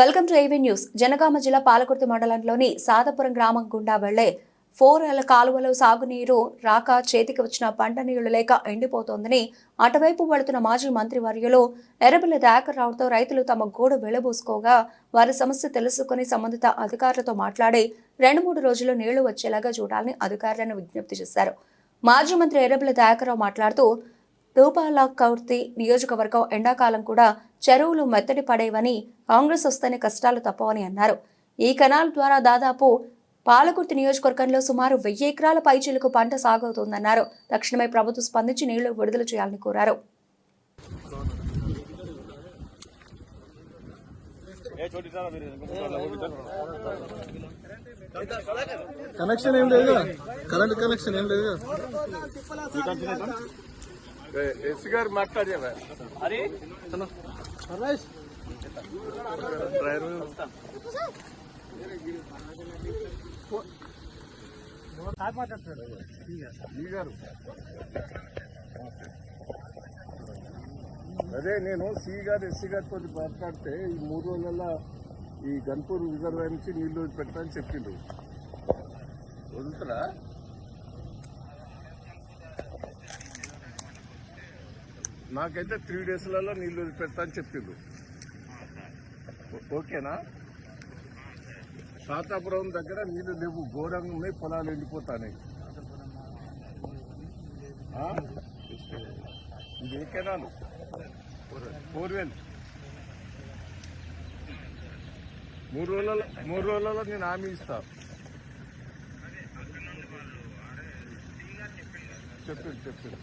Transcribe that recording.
Welcome to AV news. Jangaon జిల్లా పాలకుర్తి మండలంలోని సాదపురం గ్రామం గుండా వెళ్ళే ఫోర్ ఎల కాలువలో సాగునీరు రాక చేతికి వచ్చిన పంట నీళ్ళు లేక ఎండిపోతోందని అటువైపు వెళుతున్న మాజీ మంత్రి వర్యులు ఎర్రబెల్లి దయాకర్ రావుతో రైతులు తమ గోడు వెళ్ళబూసుకోగా వారి సమస్య తెలుసుకుని సంబంధిత అధికారులతో మాట్లాడి రెండు మూడు రోజుల్లో నీళ్ళు వచ్చేలాగా చూడాలని అధికారులను విజ్ఞప్తి చేశారు. మాజీ మంత్రి ఎర్రబెల్లి దయాకర్రావు మాట్లాడుతూ రూపాల కౌర్తి నియోజకవర్గం ఎండాకాలం కూడా చెరువులు మెత్తడి పడేవని కాంగ్రెస్ వస్తేనే కష్టాలు తప్పవని అన్నారు. ఈ కెనాల్ ద్వారా దాదాపు పాలకుర్తి నియోజకవర్గంలో సుమారు వెయ్యి ఎకరాల పైచీలకు పంట సాగవుతోందన్నారు తక్షణమే ప్రభుత్వం స్పందించి నీళ్ళు విడుదల చేయాలని కోరారు. కనెక్షన్ ఏం లేదు కరెంట్ కనెక్షన్ ఏం లేదు ఎస్ గారు మాట్లాడేవా? గారు. అదే నేను సి గారు ఎస్సీ గారితో మాట్లాడితే ఈ మూడు రోజులలో ఈ గన్పూర్ రిజర్వాయర్ నుంచి నీళ్ళు పెట్టని చెప్పిండు వదులుతారా నాకైతే త్రీ డేస్లలో నీళ్ళు పెడతా అని చెప్పిండు. ఓ- ఓకేనా? శాతాపురం దగ్గర నీళ్ళు లేవు ఘోరంగా ఉన్నాయి పొలాలు ఎండిపోతాయి ఇది ఏ కెనాలు? బోర్వెల్ మూడు రోజులలో మూడు రోజులలో నేను హామీ ఇస్తా. చెప్పింది చెప్పింది